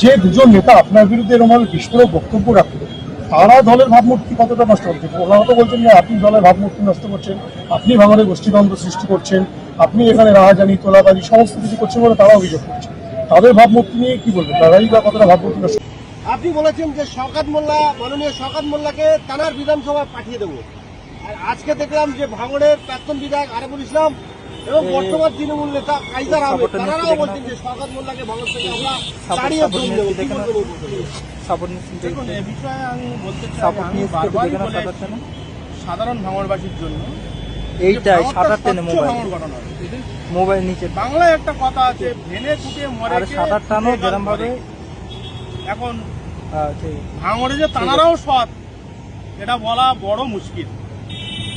যে দুজন নেতা আপনার বিরুদ্ধে এরকম বিস্ফোরক বক্তব্য রাখল, তারা দলের ভাবমূর্তি কতটা নষ্ট করছে ওনারা তো বলছেন যে আপনি দলের ভাবমূর্তি নষ্ট করছেন, আপনি ভাঙনের গোষ্ঠীদ্বন্দ্ব সৃষ্টি করছেন, আপনি এখানে রাহাজানি, তোলাবাজি, সমস্ত কিছু করছেন বলে তারা অভিযোগ করছে। তাদের ভাবমূর্তি নিয়ে কি বলবেন? তারাই বা কতটা ভাবমূর্তি নষ্ট আপনি বলেছেন যে শওকাত মোল্লা, মাননীয় শওকাত মোল্লাকে তানার বিধানসভায় পাঠিয়ে দেবো। আর আজকে দেখলাম যে ভাঙড়ের প্রাক্তন বিধায়ক আরেফুল ইসলাম এবং বর্তমান তৃণমূল নেতা কাইজার আহমেদ তারাও বলছেন যে শওকাত মোল্লাকে ভাঙড় থেকে আমরা তাড়িয়ে দূর দেবো কি বলবেন এই বিষয়ে? সাপোর্ট নিচ্ছেন দেখুন। এ বিষয়ে আমি বলতে চাই আমি বলে সাঁতার সাধারণ ভাঙড়বাসীর জন্য এইটাই যে সাঁতার টেনে স্বচ্ছ মোবাইল। ঘটনা। মোবাইল নিচে। বাংলায় একটা কথা আছে ভেনে কুটে মরে আর সাঁতার টানো ভাবে এখন আহ, সেই ভাঙড়ে যে তানারাও সৎ এটা বলা বড় মুশকিল।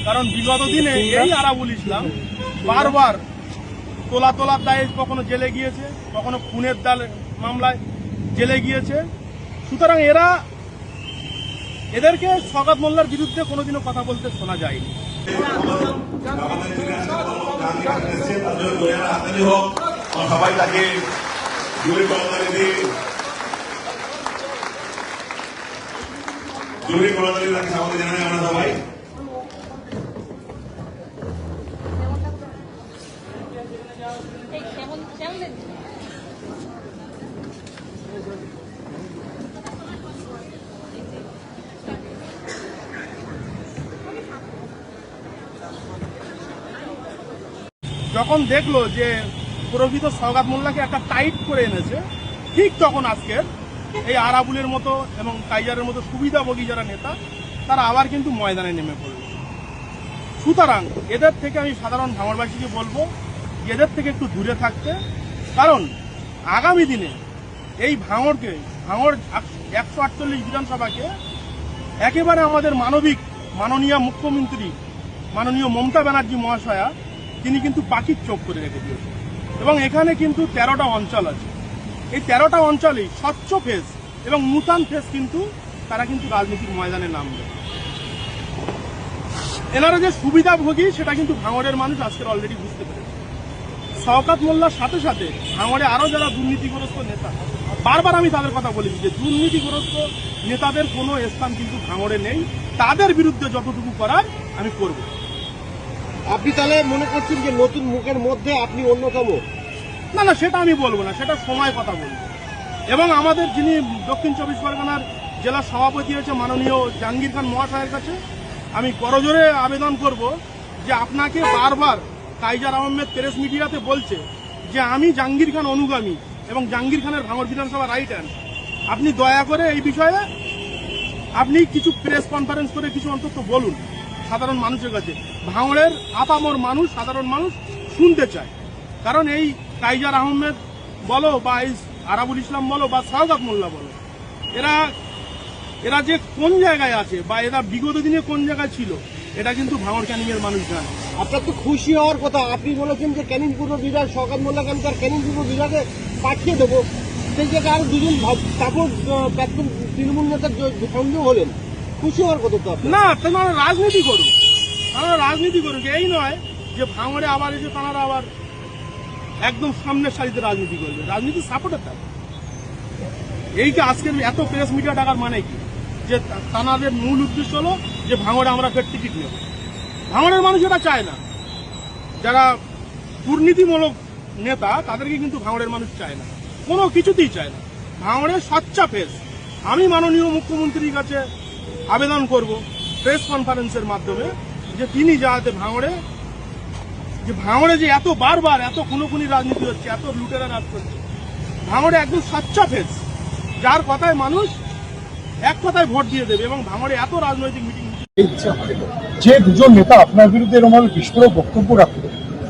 কারণ বিগত দিনে এই আরাবুল ইসলাম বারবার তোলা তোলার দায়ে কখনো জেলে গিয়েছে, কখনো খুনের দাল, মামলায় জেলে গিয়েছে। সুতরাং এরা এদেরকে সগাত মোল্লার বিরুদ্ধে কোনোদিনও কথা বলতে শোনা যায়নি। সবাই। যখন দেখল যে প্রকৃত সৌগাত মোল্লাকে একটা টাইট করে এনেছে, ঠিক তখন আজকের এই আরাবুলের মতো এবং কাইজারের মতো সুবিধাভোগী যারা নেতা, তারা আবার কিন্তু ময়দানে নেমে পড়ল। সুতরাং এদের থেকে আমি সাধারণ ভাঙড়বাসীকে বলব এদের থেকে একটু দূরে থাকতে। কারণ আগামী দিনে এই ভাঙড়কে, ভাঙড় একশো আটচল্লিশ বিধানসভাকে একেবারে আমাদের মানবিক, মাননীয় মুখ্যমন্ত্রী, মাননীয় মমতা ব্যানার্জি মহাশয়া, তিনি কিন্তু পাখির চোখ করে রেখে দিয়েছেন। এবং এখানে কিন্তু তেরোটা অঞ্চল আছে। এই তেরোটা অঞ্চলেই স্বচ্ছ ফেস এবং নূতন ফেস কিন্তু তারা কিন্তু রাজনীতির ময়দানে নামবে। এনারা যে সুবিধাভোগী, সেটা কিন্তু ভাঙড়ের মানুষ আজকের অলরেডি বুঝতে পেরেছে। শওকাত মোল্লার সাথে সাথে ভাঙড়ে আরও যারা দুর্নীতিগ্রস্ত নেতা বারবার আমি তাদের কথা বলেছি যে দুর্নীতিগ্রস্ত নেতাদের কোনো স্থান কিন্তু ভাঙড়ে নেই। তাদের বিরুদ্ধে যতটুকু করার আমি করব। আপনি তাহলে মনে করছেন যে নতুন মুখের মধ্যে আপনি অন্যতম? না না সেটা আমি বলব না সেটা সময় কথা বলব। এবং আমাদের যিনি দক্ষিণ চব্বিশ পরগনার জেলা সভাপতি হয়েছে মাননীয় জাহাঙ্গীর খান মহাশয়ের কাছে আমি করজোরে আবেদন করব যে আপনাকে বারবার কাইজার আহমেদ প্রেস মিডিয়াতে বলছে যে আমি জাহাঙ্গীর খান অনুগামী এবং জাহাঙ্গীর খানের ভাঙড় বিধানসভা রাইট হ্যান্ড আপনি দয়া করে এই বিষয়ে আপনি কিছু প্রেস কনফারেন্স করে কিছু অন্তত বলুন। সাধারণ মানুষের কাছে। ভাঙড়ের আপামর মানুষ, সাধারণ মানুষ শুনতে চায়। কারণ এই কাইজার আহমেদ বলো বা এই আরাবুল ইসলাম বলো বা সাউগাত মোল্লা বলো, এরা এরা যে কোন জায়গায় আছে বা এরা বিগত দিনে কোন জায়গায় ছিল, এটা কিন্তু ভাঙড় ক্যানিংয়ের মানুষ জানে। আপনার তো খুশি হওয়ার কথা। আপনি বলেছেন যে ক্যানিং পূর্ব বিভাগ শওকাত মোল্লাকে আমি তার ক্যানিং পূর্ব বিভাগে পাঠিয়ে দেবো। সেই জায়গায় আরও দুজন তারপর প্রাক্তন তৃণমূল নেতার সঙ্গেও হলেন। খুশি হওয়ার কথা তো না, তারা রাজনীতি করুক। তারা রাজনীতি করুক। এই নয় যে ভাঙড়ে আবার এসে তারা আবার একদম সামনের সারিতে রাজনীতি করবে। রাজনীতি সাপোর্টার থাকে এই যে আজকের এত প্রেস মিডিয়া ডাকার মানে কি? যে তানাদের মূল উদ্দেশ্য হলো যে ভাঙড়ে আমরা ফের টিকিট নেব। ভাঙড়ের মানুষ এটা চায় না। যারা দুর্নীতিমূলক নেতা, তাদেরকে কিন্তু ভাঙড়ের মানুষ চায় না। কোনো কিছুতেই চায় না। ভাঙড়ের সচ্চা ফেস। আমি মাননীয় মুখ্যমন্ত্রীর কাছে আবেদন করব প্রেস কনফারেন্সের মাধ্যমে যে তিনি যাতে ভাঙড়ে, যে ভাঙড়ে যে এত বারবার এত খুনোখুনি রাজনীতি হচ্ছে, এত লুটেরা রাজ করছে, ভাঙড়ে একদম সচ্চা ফেস। যার কথায় মানুষ এক কথায় ভোট দিয়ে দেবে এবং ভাঙড়ে এত রাজনৈতিক মিটিং যে দুজন নেতা আপনার বিরুদ্ধে এরকম ভাবে বিস্ফোরক বক্তব্য রাখল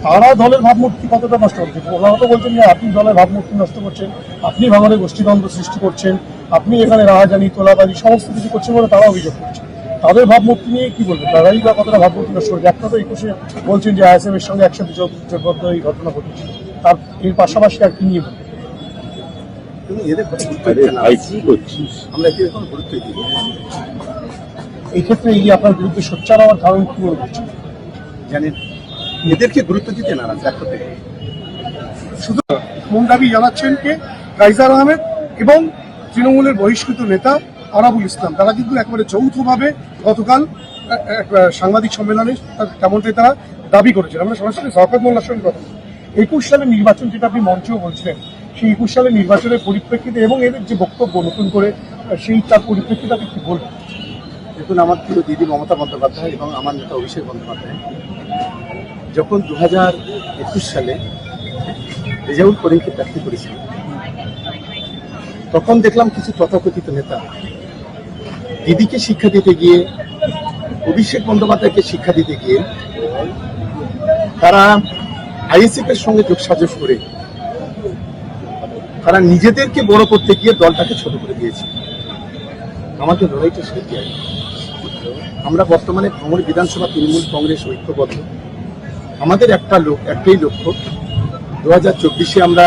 তারা দলের ভাবমূর্তি কতটা নষ্ট করছে ওনারা তো বলছেন যে আপনি দলের ভাবমূর্তি নষ্ট করছেন আপনি ভাঙনের গোষ্ঠীদ্বন্দ্ব সৃষ্টি করছেন আপনি এখানে রাহাজানি তোলাবাজি সমস্ত কিছু করছেন বলে তারা অভিযোগ করছে তাদের ভাবমূর্তি নিয়ে কি বলবেন তারাই বা কতটা ভাবমূর্তি নষ্ট করছে একটা তো একুশে বলছেন যে আইএসএফ এর সঙ্গে একসাথে জোটবদ্ধ এই ঘটনা ঘটেছে তার এর পাশাপাশি আর কি নিয়ে বলবেন এই ক্ষেত্রে এই আপনার বিরুদ্ধে সোচ্চার হওয়ার কারণ কি মনে করছেন? জানেন এদেরকে গুরুত্ব দিতে নারাজ এক শুধু কোন দাবি জানাচ্ছেন কে? কাইজার আহমেদ এবং তৃণমূলের বহিষ্কৃত নেতা আরাবুল ইসলাম। তারা কিন্তু একেবারে যৌথভাবে গতকাল সাংবাদিক সম্মেলনে তেমনটাই তারা দাবি করেছেন। আমরা সরাসরি শওকত মোল্লার সঙ্গে কথা। একুশ সালের নির্বাচন যেটা আপনি মঞ্চেও বলছিলেন সেই একুশ সালের নির্বাচনের পরিপ্রেক্ষিতে এবং এদের যে বক্তব্য নতুন করে সেই তার পরিপ্রেক্ষিতে আপনি কি বলবেন? দেখুন আমার প্রিয় দিদি মমতা বন্দ্যোপাধ্যায় এবং আমার নেতা অভিষেক বন্দ্যোপাধ্যায়। যখন দু হাজার একুশ সালে রেজাউল করিমকে প্রার্থী করেছিল তখন দেখলাম কিছু তথাকথিত নেতা। দিদিকে শিক্ষা দিতে গিয়ে, অভিষেক বন্দ্যোপাধ্যায়কে শিক্ষা দিতে গিয়ে তারা আইএসএফ এর সঙ্গে যোগসাজশ করে তারা নিজেদেরকে বড় করতে গিয়ে দলটাকে ছোট করে দিয়েছে। আমাকে লড়াইটা সেটি আমরা বর্তমানে ভাঙড় বিধানসভা তৃণমূল কংগ্রেস ঐক্যবদ্ধ। আমাদের একটা লোক, একটাই লক্ষ্য। দু হাজার চব্বিশে আমরা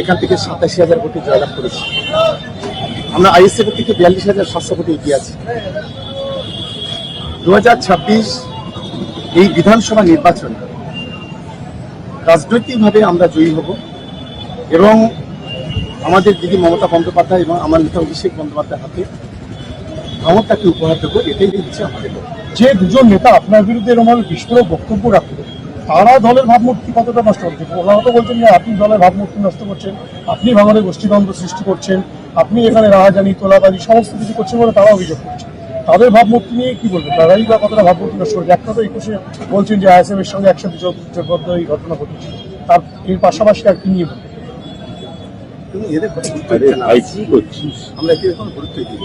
এখান থেকে সাতাশি হাজার কোটি জয়লাভ করেছি। আমরা আইএসএফ থেকে বিয়াল্লিশ হাজার সাতশো কোটি এগিয়ে আছি। দু হাজার ছাব্বিশ এই বিধানসভা নির্বাচন রাজনৈতিকভাবে আমরা জয়ী হব এবং আমাদের দিদি মমতা বন্দ্যোপাধ্যায় এবং আমার নেতা অভিষেক বন্দ্যোপাধ্যায়ের হাতে ক্ষমতাকে উপহার দেবো এটাই হচ্ছে আমাদের যে দুজন নেতা আপনার বিরুদ্ধে এরকম বিস্ফোরক বক্তব্য রাখল তারা দলের ভাবমূর্তি কতটা নষ্ট করছে? ওনারা তো বলছেন যে আপনি দলের ভাবমূর্তি নষ্ট করছেন আপনি ভাঙনের গোষ্ঠীদ্বন্দ্ব সৃষ্টি করছেন আপনি এখানে রাহাজানি তোলাবাজি সমস্ত কিছু করছেন বলে তারা অভিযোগ করছে। তাদের ভাবমূর্তি নিয়ে কি বলবেন? তারাই বা কতটা ভাবমূর্তি নষ্ট করছে? একটা তো একুশে বলছেন যে আইএসএফ এর সঙ্গে একসাথে জোটবদ্ধ এই ঘটনা ঘটেছে। তার এর পাশাপাশি আর কি নিয়ে বলবেন? এদের আমরা এদের কোনো গুরুত্ব দিই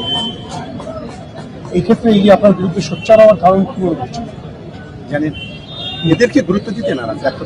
না। এই আপনার বিরুদ্ধে সোচ্চার হওয়ার কারণ কি বলছেন জানেন, এদেরকে গুরুত্ব দিতে না দেখো